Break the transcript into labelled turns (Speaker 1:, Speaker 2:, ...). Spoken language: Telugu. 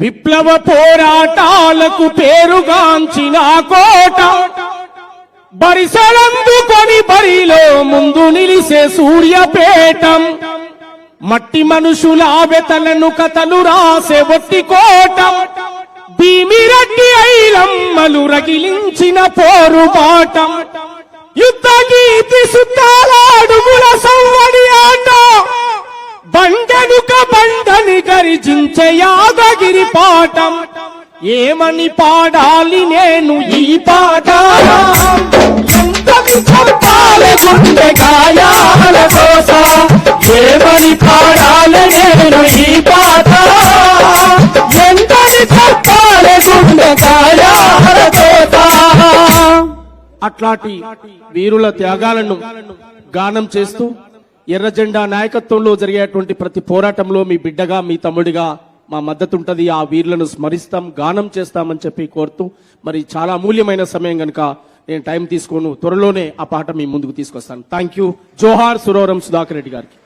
Speaker 1: విప్లవ పోరాటాలకు పేరుగాంచిన కోట. బరిసలందుకొని బరిలో ముందు నిలిసే సూర్యపేటం. మట్టి మనుషుల వెతలను కథలు రాసే ఒట్టి కోటం. భీమిరెడ్డి ఐలమ్మలు రగిలించిన పోరుబాటం. యుద్ధ బండనుక బండని గరిజించే యాదగిరి పాఠం. ఏమని పాడాలి నేను ఈ పాట? చెప్పాలి గుండె గాయాల కోసం. ఏమని పాడాలి నేను ఈ పాట? ఎంతని చెప్పాలి గుండె గాయాల కోసం? అట్లాంటి వీరుల త్యాగాలను గానం చేస్తూ ఎర్రజెండా నాయకత్వంలో జరిగేటువంటి ప్రతి పోరాటంలో మీ బిడ్డగా మీ తమ్ముడిగా మా మద్దతు ఉంటుంది ఆ వీరులను స్మరిస్తాం గానం చేస్తామని చెప్పి కోరుతూ మరి చాలా అమూల్యమైన సమయం కనుక నేను టైం తీసుకోను. త్వరలోనే ఆ పాట మీ ముందుకు తీసుకొస్తాను. థ్యాంక్ యూ జోహార్ సురవరం సుధాకర్ రెడ్డి గారికి.